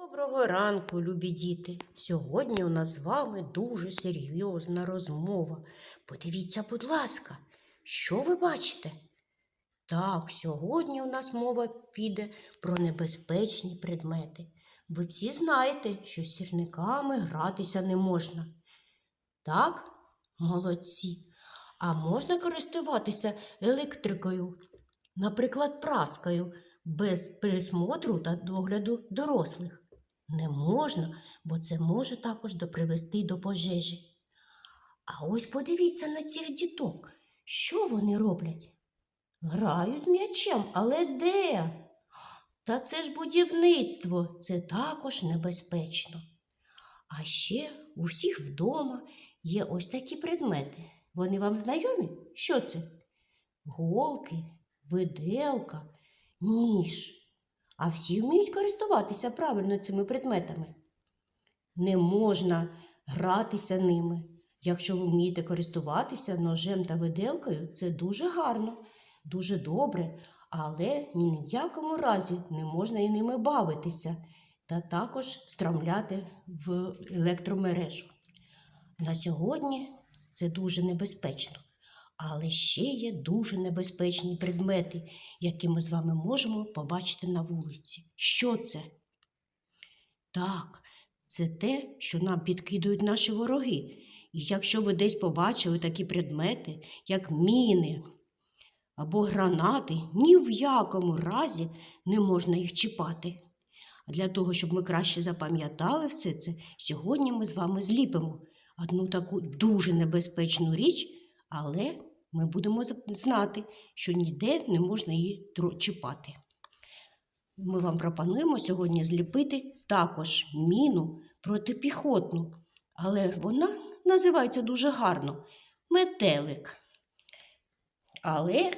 Доброго ранку, любі діти. Сьогодні у нас з вами дуже серйозна розмова. Подивіться, будь ласка, що ви бачите? Так, сьогодні у нас мова піде про небезпечні предмети. Ви всі знаєте, що з сірниками гратися не можна. Так, молодці. А можна користуватися електрикою, наприклад, праскою, без присмотру та догляду дорослих. Не можна, бо це може також допривести до пожежі. А ось подивіться на цих діток. Що вони роблять? Грають м'ячем, але де? Та це ж будівництво, це також небезпечно. А ще у всіх вдома є ось такі предмети. Вони вам знайомі? Що це? Голки, виделка, ніж. А всі вміють користуватися правильно цими предметами. Не можна гратися ними. Якщо ви вмієте користуватися ножем та виделкою, це дуже гарно, дуже добре, але ні в якому разі не можна і ними бавитися та також стромляти в електромережу. На сьогодні це дуже небезпечно. Але ще є дуже небезпечні предмети, які ми з вами можемо побачити на вулиці. Що це? Так, це те, що нам підкидують наші вороги. І якщо ви десь побачили такі предмети, як міни або гранати, ні в якому разі не можна їх чіпати. А для того, щоб ми краще запам'ятали все це, сьогодні ми з вами зліпимо одну таку дуже небезпечну річ, але ми будемо знати, що ніде не можна її чіпати. Ми вам пропонуємо сьогодні зліпити також міну протипіхотну, але вона називається дуже гарно метелик. Але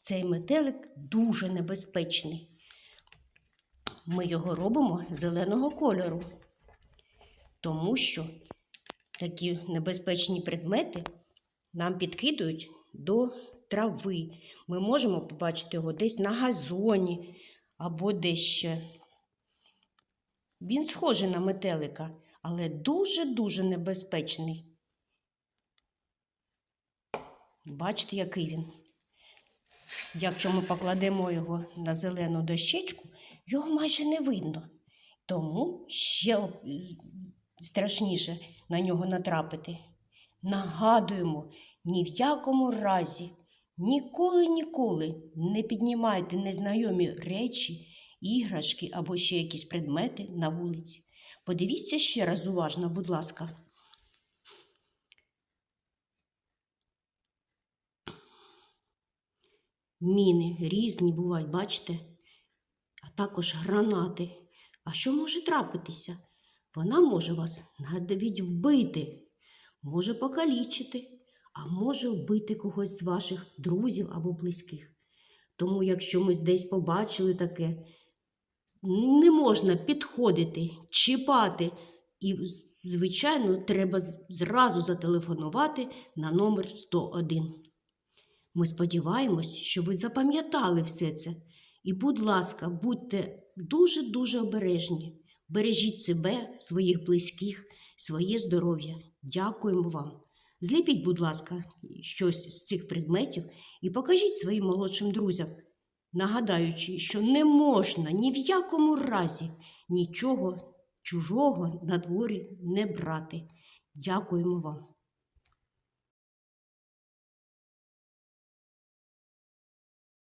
цей метелик дуже небезпечний. Ми його робимо зеленого кольору, тому що такі небезпечні предмети нам підкидують до трави. Ми можемо побачити його десь на газоні або десь ще. Він схожий на метелика, але дуже-дуже небезпечний. Бачите, який він. Якщо ми покладемо його на зелену дощечку, його майже не видно. Тому ще страшніше на нього натрапити. Нагадуємо, ні в якому разі, ніколи ніколи не піднімайте незнайомі речі, іграшки або ще якісь предмети на вулиці. Подивіться ще раз уважно, будь ласка. Міни різні бувають, бачите? А також гранати. А що може трапитися? Вона може вас навіть вбити, може покалічити, а може вбити когось з ваших друзів або близьких. Тому, якщо ми десь побачили таке, не можна підходити, чіпати. І, звичайно, треба зразу зателефонувати на номер 101. Ми сподіваємось, що ви запам'ятали все це. І, будь ласка, будьте дуже-дуже обережні. Бережіть себе, своїх близьких, своє здоров'я. Дякуємо вам. Зліпіть, будь ласка, щось з цих предметів і покажіть своїм молодшим друзям, нагадаючи, що не можна ні в якому разі нічого чужого на дворі не брати. Дякуємо вам.